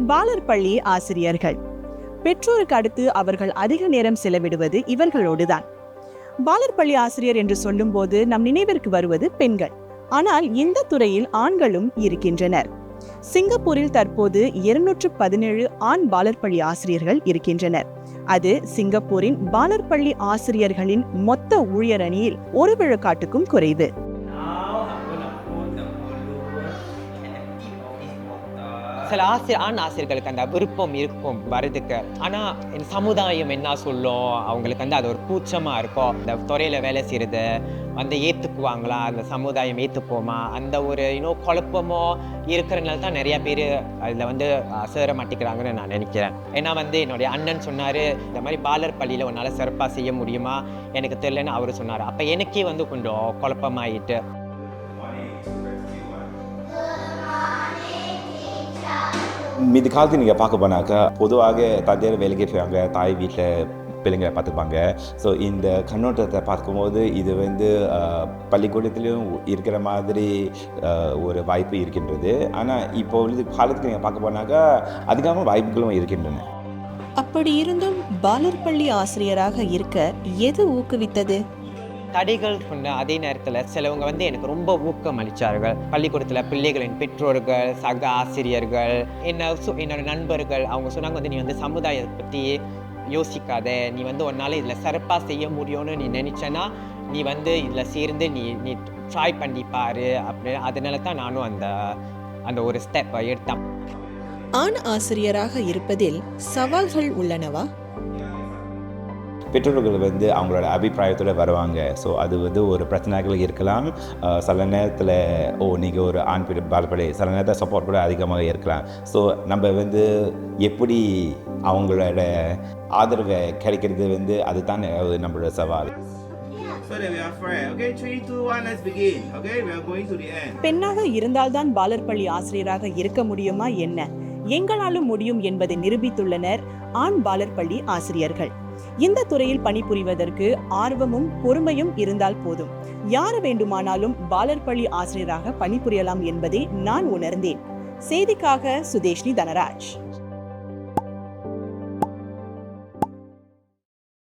பாலர் பள்ளி ஆசிரியர்கள். பெற்றோருக்கு அடுத்து அவர்கள் அதிக நேரம் செலவிடுவது இவர்களோடுதான். பாலர் பள்ளி ஆசிரியர் என்று சொல்லும்போது நம் நினைவிற்கு வருவது பெண்கள். ஆனால் இந்த துறையில் ஆண்களும் இருக்கின்றனர். சிங்கப்பூரில் தற்போது இருநூற்று பதினேழு ஆண் பாலர் பள்ளி ஆசிரியர்கள் இருக்கின்றனர். அது சிங்கப்பூரின் பாலர் பள்ளி ஆசிரியர்களின் மொத்த ஊழியர் அணியில் ஒரு விழுக்காட்டுக்கும் குறைவு. சில ஆசிரியர் ஆண் ஆசிரியர்களுக்கு அந்த விருப்பம் இருக்கும் வரதுக்கு ஆனால் என் சமுதாயம் என்ன சொல்லும்? அவங்களுக்கு வந்து அது ஒரு கூச்சமாக இருக்கும். இந்த துறையில் வேலை செய்கிறது வந்து ஏற்றுக்குவாங்களா அந்த சமுதாயம் ஏற்றுப்போமா அந்த ஒரு இன்னும் குழப்பமோ இருக்கிறனால தான் நிறைய பேர் அதில் வந்து சேர மாட்டேங்கிறாங்கன்னு நான் நினைக்கிறேன். ஏன்னா வந்து என்னுடைய அண்ணன் சொன்னார் இந்த மாதிரி பாலர் பள்ளியில் உன்னால் சிறப்பாக செய்ய முடியுமா? எனக்கு தெரியலன்னு அவர் சொன்னார். அப்போ எனக்கே வந்து கொஞ்சம் குழப்பமாயிட்டு. மீதி நீங்கள் பார்க்க போனாக்கா பொதுவாக தந்தையார் வேலைக்கு போவாங்க தாய் வீட்டில் பிள்ளைங்களை பார்த்துப்பாங்க. ஸோ இந்த கண்ணோட்டத்தை பார்க்கும்போது இது வந்து பள்ளிக்கூடத்துலேயும் இருக்கிற மாதிரி ஒரு வாய்ப்பு இருக்கின்றது. ஆனால் இப்போ வந்து காலத்துக்கு நீங்கள் பார்க்க போனாக்கா அதிகமாக வாய்ப்புகளும் இருக்கின்றன. அப்படி இருந்தும் பாலர் பள்ளி ஆசிரியராக இருக்க எது ஊக்குவித்தது? தடைகள் சொன்ன அதே நேரத்தில் சிலவங்க வந்து எனக்கு ரொம்ப ஊக்கம் அளித்தார்கள் பள்ளிக்கூடத்தில் பிள்ளைகளின் பெற்றோர்கள் சக ஆசிரியர்கள் என்ன சு- என்னோட நண்பர்கள் அவங்க சொன்னாங்க வந்து நீ வந்து சமுதாயத்தை பற்றி யோசிக்காத. நீ வந்து உன்னால் இதில் சிறப்பாக செய்ய முடியும்னு நீ நினச்சேன்னா நீ வந்து இதில் சேர்ந்து நீ நீ ட்ரை பண்ணி பாரு. அப்படின்னு அதனால தான் நானும் அந்த அந்த ஒரு ஸ்டெப்பை எடுத்தேன். ஆண் ஆசிரியராக இருப்பதில் சவால்கள் உள்ளனவா? பெற்றோர்கள் வந்து அவங்களோட அபிப்பிராயத்தோட வருவாங்க. ஸோ அது வந்து ஒரு பிரச்சனைகள் இருக்கலாம். சில நேரத்தில் ஓ நீங்கள் ஒரு ஆண் பிள்ளை பால்படை சில நேரத்தில் சப்போர்ட் கூட அதிகமாக இருக்கலாம். ஸோ நம்ம வந்து எப்படி அவங்களோட ஆதரவை கிடைக்கிறது வந்து அதுதான் நம்மளோட சவால். பெண்ணாக இருந்தால்தான் பாலர் பள்ளி ஆசிரியராக இருக்க முடியுமா? என்ன? எங்களாலும் முடியும் என்பதை நிரூபித்துள்ளனர் ஆண் பாலர் பள்ளி ஆசிரியர்கள். இந்த துறையில் பணிபுரிவதற்கு ஆர்வமும் பொறுமையும் இருந்தால் போதும். யார் வேண்டுமானாலும் பாலர் பள்ளி ஆசிரியராக பணிபுரியலாம் என்பதை நான் உணர்ந்தேன். செய்திக்காக சுதேஷ்னி தனராஜ்.